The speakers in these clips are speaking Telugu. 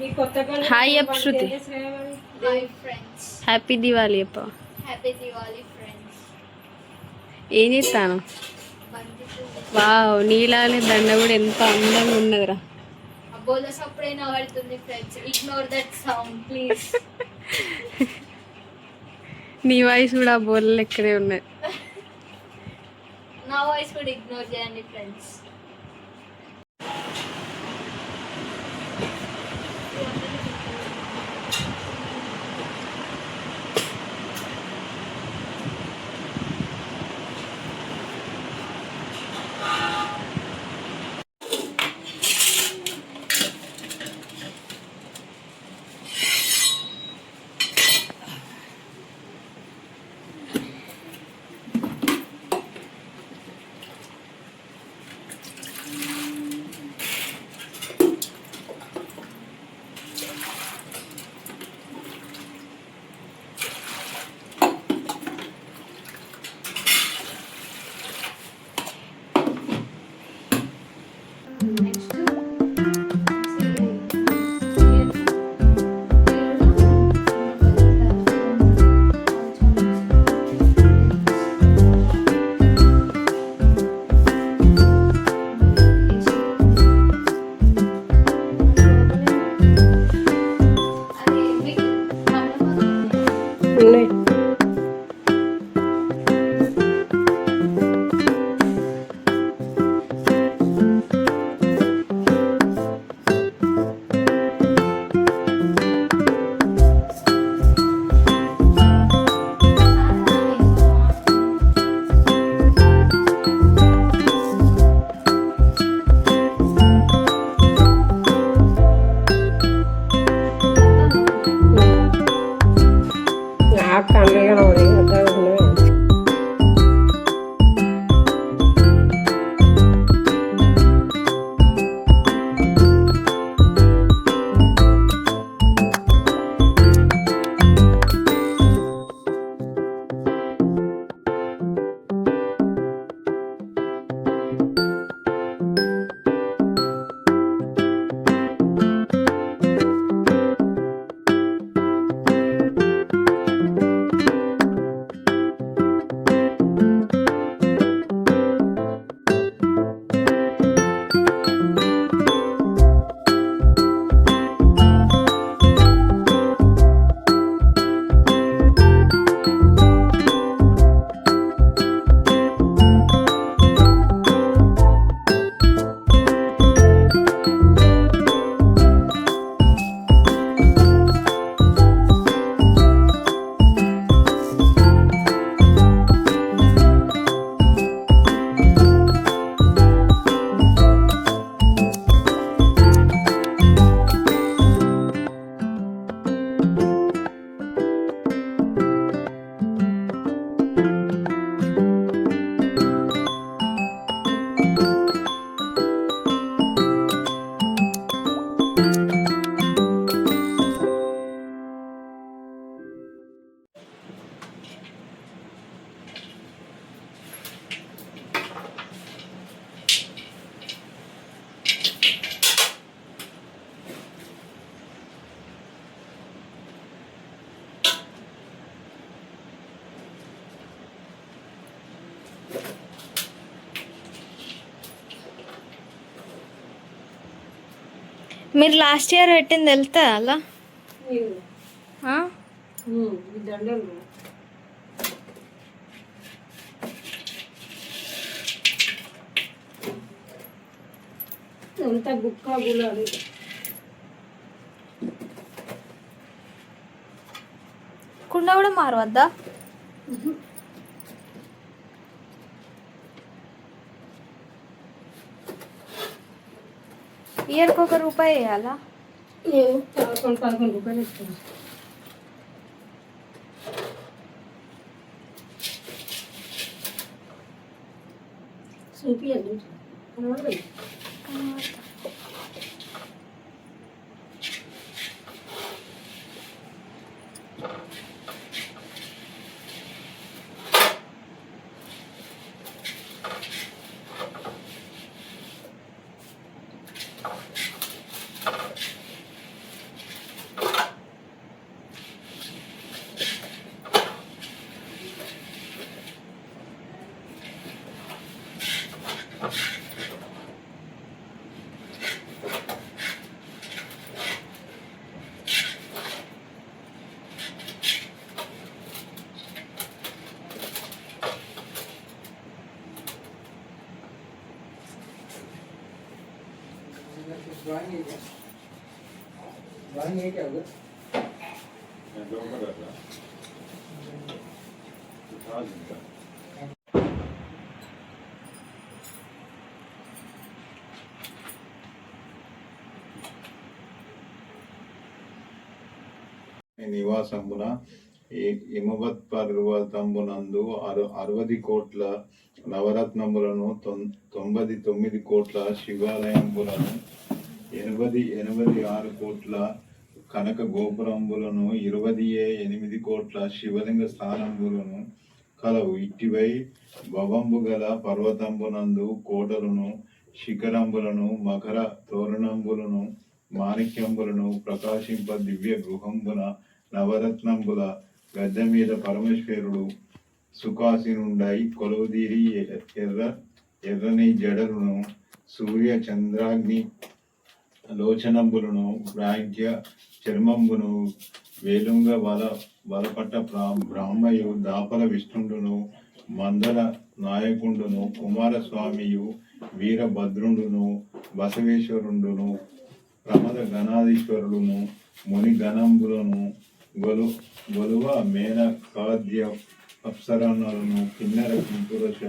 హాయ్ అప్ శృతి హ్యాపీ దివాళీ అప్ప. హ్యాపీ దివాళీ ఫ్రెండ్స్ ఏం చేస్తాను? వావ్ నీలాలి దండ కూడా ఎంత అందంగా ఉన్నదిరా. అబ్బోల సప్పుడైనా పడుతుంది friends ignore that sound please నీ వాయిస్ కూడా ఆ బోర్లు ఎక్కడే ఉన్నది నా వాయిస్ కూడా ఇగ్నోర్ చేయండి ఫ్రెండ్స్ మీరు లాస్ట్ ఇయర్ పెట్టింది వెళ్తా అలా? ఎంత గుక్క గులాలి కుండ కూడా మారవద్దా? ఇయర్కి ఒక రూపాయి వేయాలా? పదకొండు పదకొండు రూపాయలు ఇస్తాను. చూపియండి ड्रॉइंग है क्या ड्रॉइंग है क्या होगा నివాసమున హిమవత్ పర్వతంబునందు అరు అరవది కోట్ల నవరత్నములను తొం- తొంభై తొమ్మిది కోట్ల శివాలయంబులను ఎనభై ఎనభై ఆరు కోట్ల కనక గోపురంబులను ఇరవై ఎనిమిది కోట్ల శివలింగ స్థానంబులను కలవు. ఇట్టివై భవంబు గల పర్వతంబునందు కోటలను శిఖరంబులను మకర తోరణంబులను మాణిక్యంబులను ప్రకాశింప దివ్య గృహంబున నవరత్నంబుల గద్దె మీద పరమేశ్వరుడు సుఖాసీనుండై కొలువుదీరి ఎర్ర ఎర్రని జడలను సూర్య చంద్రాగ్ని లోచనంబులను ప్రాజ్ఞ చర్మంబును వేలుంగ వల వలపట్ట బ్రా- బ్రాహ్మయు దాపల విష్ణుండును మందల నాయకుండును కుమారస్వామియు వీరభద్రుండును బసవేశ్వరుండును ప్రమద గణాధీశ్వరుడును ముని గణంబులను గొలు గొలువ మేన కాద్య అప్సరణలను కిన్నెర కింపురుష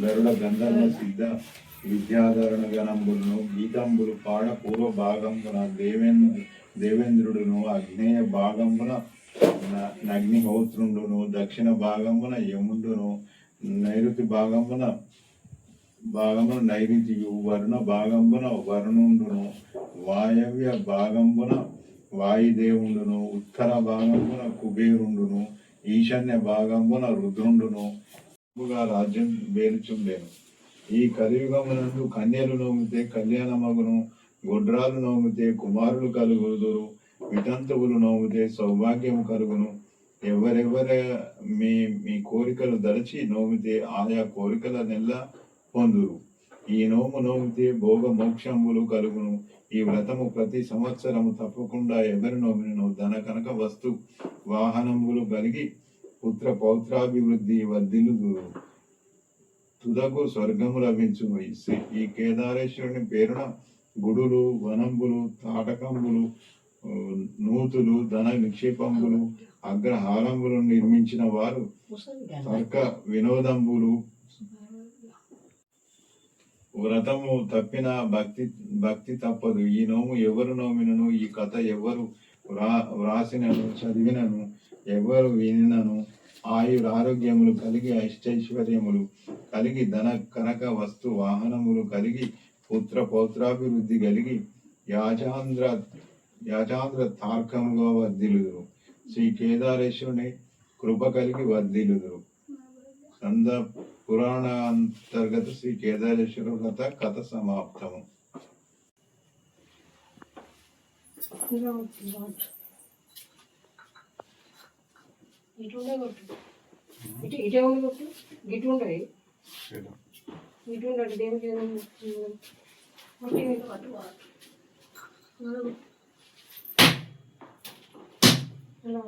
గరుడ గంధర్వ సిద్ధ విద్యాధరణ గణంబులను గీతంబులు పాడ పూర్వ భాగంబున దేవేంద్ర దేవేంద్రుడును అగ్నేయ భాగంబున న- దక్షిణ భాగంబున యముండును నైరుతి భాగంబున భాగమున నైరుతియు వరుణ భాగంబున వరుణుండును వాయవ్య భాగంబున వాయుదేవుండును ఉత్తర భాగంబున కుబేరుండును ఈశాన్య భాగంబున రుద్రుండును రాజ్యం వేలుచుండెను ఈ కలియుగమునందు కన్యలు నోమితే కళ్యాణమగును గొడ్రాలు నోమితే కుమారులు కలుగుదురు వితంతువులు నోమితే సౌభాగ్యం కలుగును. ఎవరెవర మీ మీ కోరికలు దలచి నోమితే ఆయా కోరికల నెల పొందురు. ఈ నోము నోమితే భోగ మోక్షములు కలుగును. ఈ వ్రతము ప్రతి సంవత్సరము తప్పకుండా ఎవరి నోమినను ధన కనక వస్తు వాహనములు కలిగి పుత్ర పౌత్రాభివృద్ధి వర్ధిల్లుదురు తుదకు స్వర్గము లభించును. ఈ కేదారేశ్వరుని పేరున గుడులు వనంబులు తాటకంబులు నూతులు ధన నిక్షేపంబులు అగ్రహారంబులు నిర్మించిన వారు తర్క వినోదంబులు వ్రతము తప్పిన భక్తి భక్తి తప్పదు. ఈ నోము ఎవరు నోమినను? ఈ కథ ఎవరు వ్రా వ్రాసినను? చదివినను? ఎవరు వినినను? ఆయుర ఆరోగ్యములు కలిగి అష్టైశ్వర్యములు కలిగి ధన కనక వస్తు వాహనములు కలిగి పుత్ర పౌత్రాభివృద్ధి కలిగి యాజాంధ్ర యాజాంధ్ర తార్కముగా వర్ధిలుదురు శ్రీ కేదారేశ్వరుని కృప కలిగి వర్ధిలుదురు స్కంద పురాణ అంతర్గత శ్రీ కేదారేశ్వర వ్రత కథ సమాప్తము ఇటు ఉండే కొట్టు ఇటు ఇటే ఉండి కొట్టు గిటు ఉండదు ఇటు ఉండదు దేవుడికి ఏదైనా కొట్టి అలా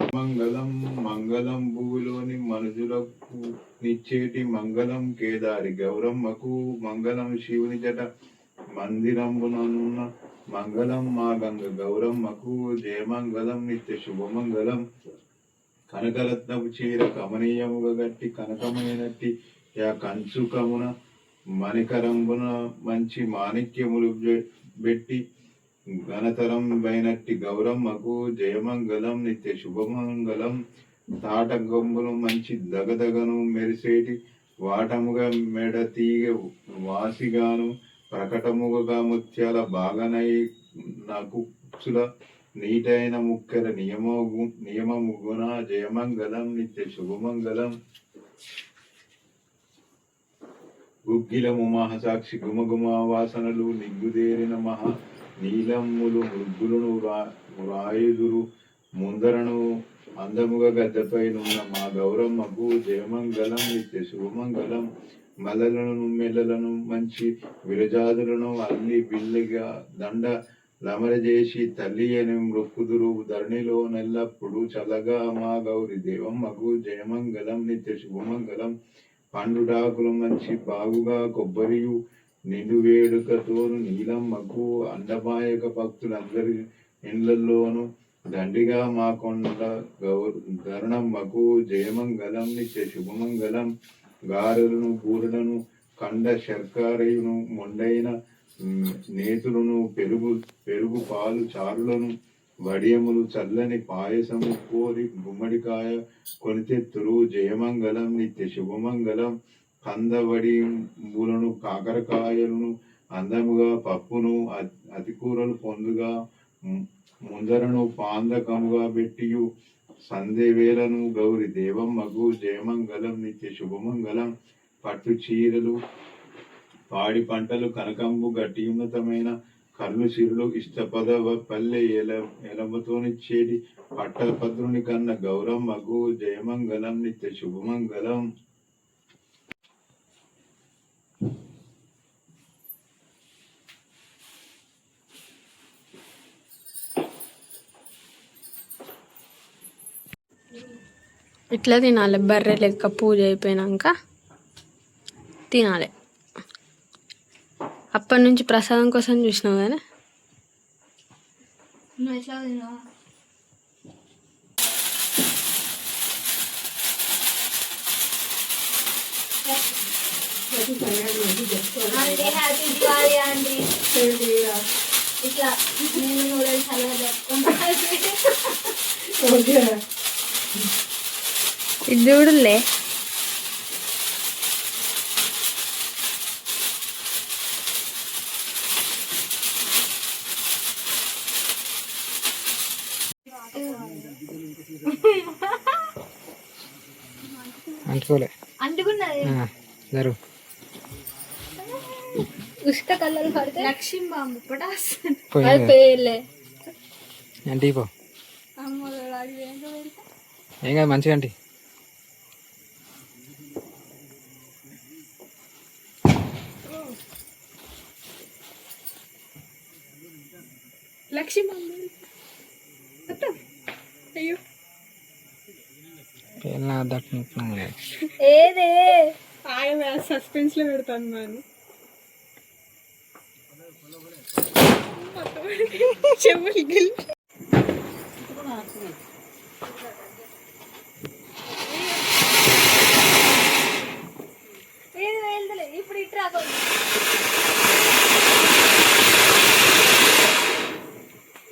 మంగళం మంగళం భూలోని మనుషులకు నిచ్చేటి మంగళం కేదారి గౌరమ్మకు మంగళం శివుని జట మందిరంబుననున్న మంగళం మా గంగ గౌరమ్మకు జయమంగళం నిత్య శుభమంగళం. కనకరత్నపు చీర కమనీయముగా గట్టి కనకమైనట్టి యా కంచుకమున మణికరంబున మంచి మాణిక్యములు పెట్టి ఘనతరం బైనట్టి గౌరమ్మకు జయమంగళం నిత్య శుభమంగళం. తాటగొంబులు మంచి దగదగను మెరిసేటి వాటముగా మెడ తీగ వాసిగాను. ప్రకటముగా ముత్యాల బాగనై నకుచుల నీటైన ముక్కెల నియమము నియమము గుణ జయమంగళం నిత్య శుభమంగళం. గుగ్గిలము మహసాక్షి గుమగుమ వాసనలు నిగ్గుదేరిన మహా నీలమ్ములు మృగ్గులను రాయుదురు ముందరను అందముగా గద్దపై నున్న మా గౌరమ్మకు జయమంగళం నిత్య శుభమంగళం. మలలను మెల్లలను మంచి విరజాదులను అల్లి బిల్లిగా దండ లమరజేసి తల్లి అని మృక్కుదురు ధరణిలో నెల్లప్పుడు చల్లగా మా గౌరి దేవమ్మకు జయమంగళం నిత్య శుభమంగళం. పండుడాకుల మంచి బాగుగా కొబ్బరియు నిండు వేడుకతోను నీలమ్మకు అండమాయక భక్తులందరి ఇండ్లలోను దండిగా మా కొండ గౌర ధరణమ్మకు జయమంగళం నిత్య శుభమంగళం గారెలను బూరెలను కండ శర్కారయును మొండైన నేతులను పెరుగు పెరుగు పాలు చారులను వడియములు చల్లని పాయసము కోరి గుమ్మడికాయ కొనితెత్తురు. జయమంగళం నిత్య శుభమంగళం. కందవడిములను కాకరకాయలను అందముగా పప్పును అతి అతికూరలు పొందుగా ముందరను పాందకముగా పెట్టియు. సందేవేలను గౌరి దేవమ్మకు జయమంగళం నిత్య శుభమంగళం. పట్టు చీరలు పాడి పంటలు కనకంబు గట్టి ఉన్నతమైన కర్లు ఇష్టపదవ పల్లె ఎల చేడి పట్టభద్రుని కన్న గౌరమ్మకు జయమంగళం నిత్య శుభమంగళం. ఇట్లా తినాలి బర్రె లెక్క పూజ అయిపోయినాక తినాలి. అప్పటి నుంచి ప్రసాదం కోసం చూసినావు కానీ నువ్వు ఎట్లా తిన్నావా? అంటే హ్యాపీ దివాళీ అండి. ఇట్లా నేను నూడల్స్ అలా చెప్పుకుంటా ఇది చూడులే. అంటుకోలే. అంటుకున్నది. జరుగు. ఉష్క కళ్ళలు పడితే లక్ష్మీ బాంబు పేర్లే. అంటే పో. ఏం కాదు మంచిగా అంటే. లక్ష్మీ అయ్యో. ఏదే? ఆయన సస్పెన్స్లో పెడతాను మరి చెవులు గిల్ ఇప్పుడు ఇటు రాకో.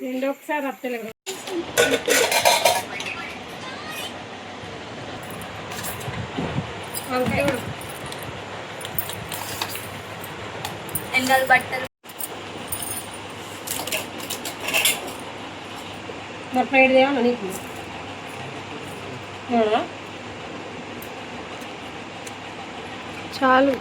రెండు ఒకసారి అత్తలేదు వంకాయ కూడా ఎండలు బట్టలు? మరి ప్లేట్ దేవా నీకు? చాలు.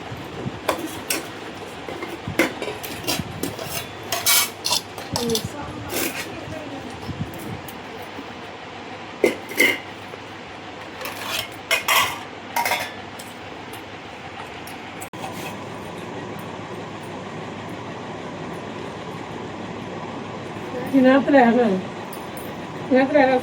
രാത്രി ആകാം രാത്രി ആകാം